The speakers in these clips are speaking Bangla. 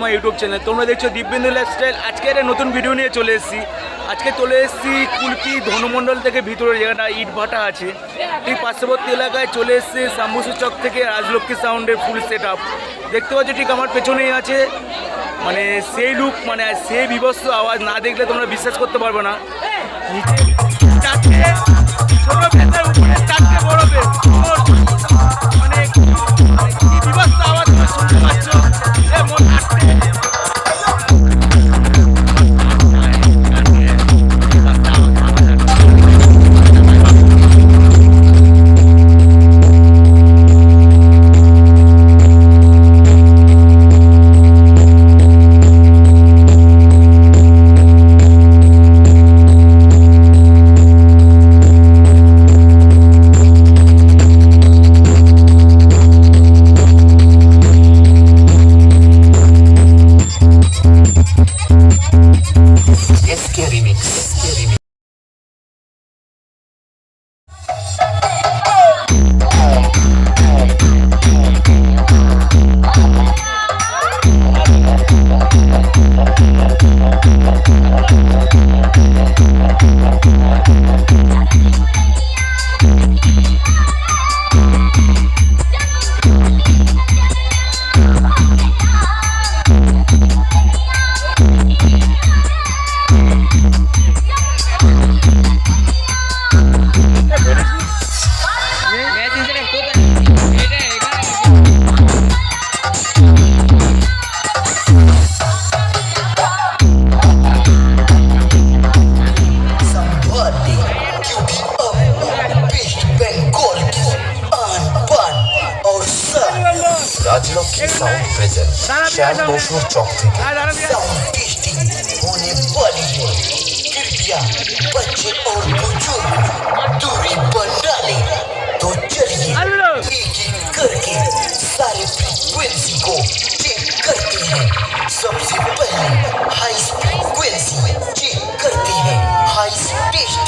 মাই ইউটিউব চ্যানেল তোমরা দেখছ দিব্যেন্দু লাইফস্টাইল আজকে একটা নতুন ভিডিও নিয়ে চলে এসেছি আজকে চলে এসেছি কুলপি ধনুমণ্ডল থেকে ভিতরে যেখানে ইট ভাটা আছে ঠিক পার্শ্ববর্তী এলাকায় চলে এসেছে সাম্বুসু চক থেকে রাজলক্ষ্মী সাউন্ডের ফুল সেট আপ দেখতে পাচ্ছ ঠিক আমার পেছনেই আছে মানে সেই লুক মানে সেই বিভৎস আওয়াজ না দেখলে তোমরা বিশ্বাস করতে পারবে না নিচে বড় মানে মানে আওয়াজ শুনতে পাচ্ছ रेफ्रिजर श्याम गोशोर चौक थे होने वाली है कृपया बच्चे और बुज़ुर्ग दूरी बना ले तो चलिए एक एक करके सारे फ्रीक्वेंसी को चेक करते हैं सबसे पहले हाई फ्रीक्वेंसी चेक करते हैं हाई स्टेशन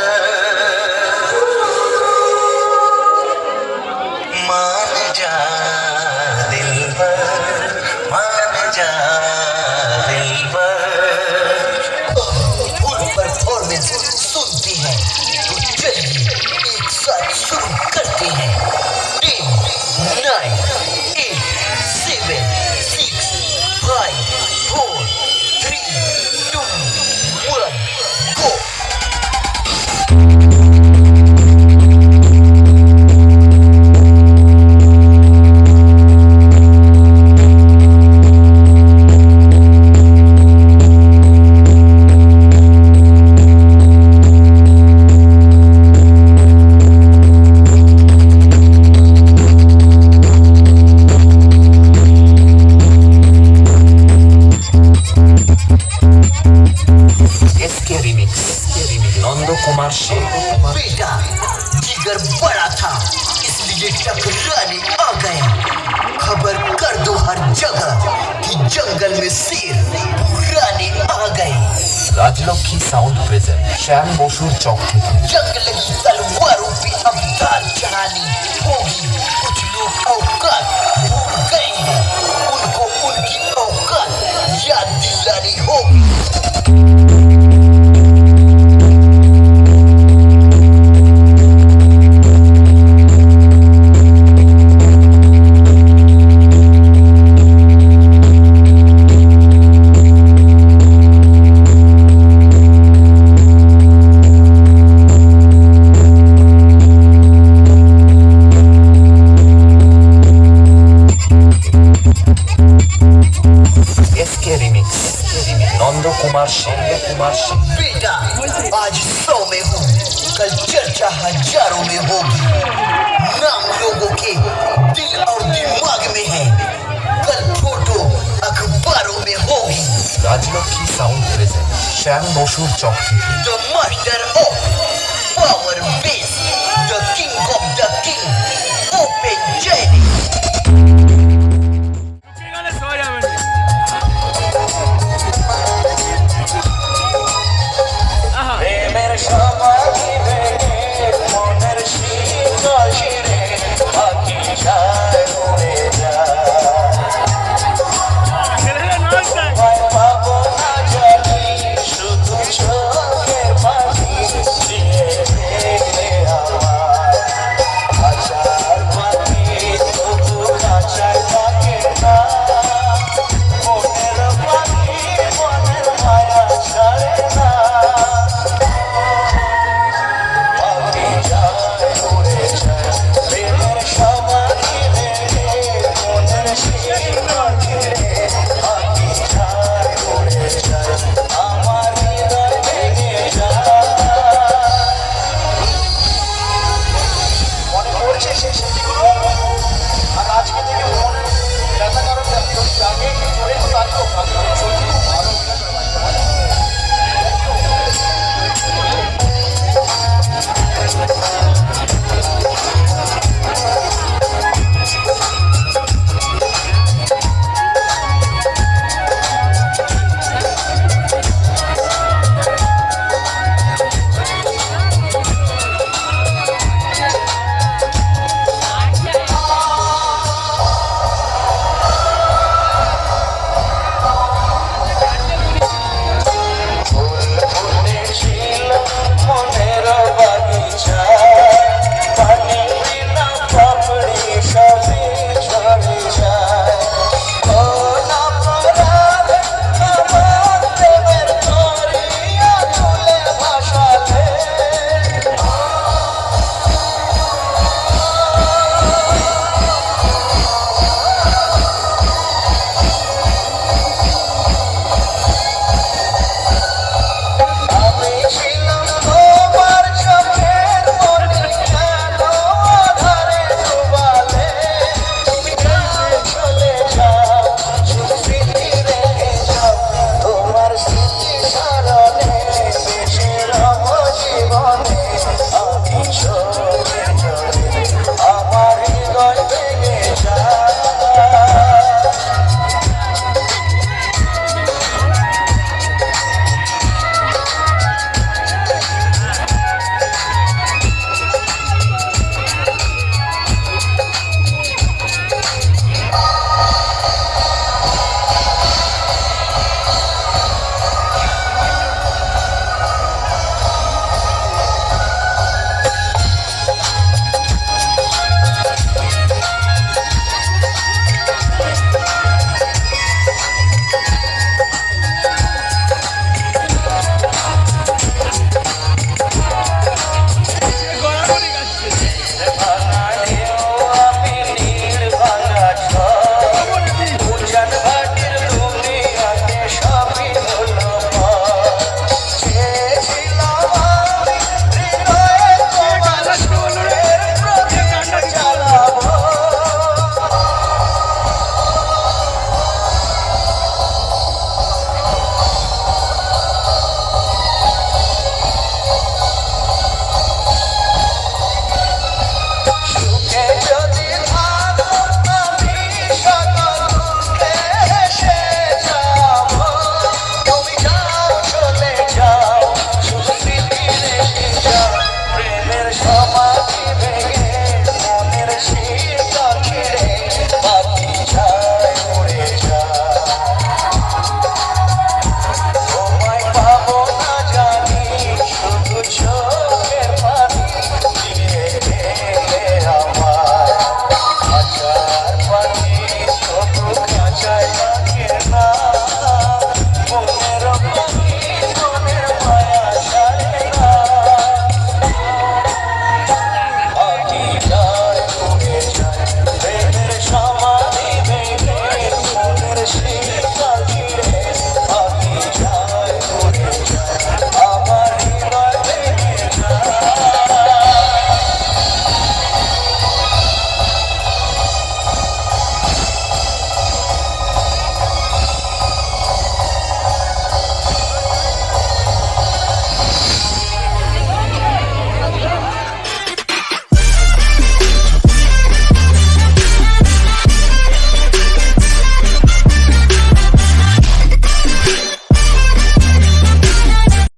जंगल में शेर पुराने आ गए রাজলক্ষ্মী সাউন্ড প্রেজেন্ট শ্যাম বসুর চক থেকে जंगल की तलवारों पे अब दाल चढ़ानी होगी कुछ लोग औकात भूल गए हैं उनको उनकी औकात याद दिलानी होगी कुमार सिंह कुमार सिंह बेटा आज सौ में हो कल चर्चा हजारों में होगी नाम लोगों के दिल और दिमाग में है कल फोटो अखबारों में होगी राजलक्ष्मी साउंड प्रेजेंट श्याम बसुर चौकी the master of power base the king of the king open जैनी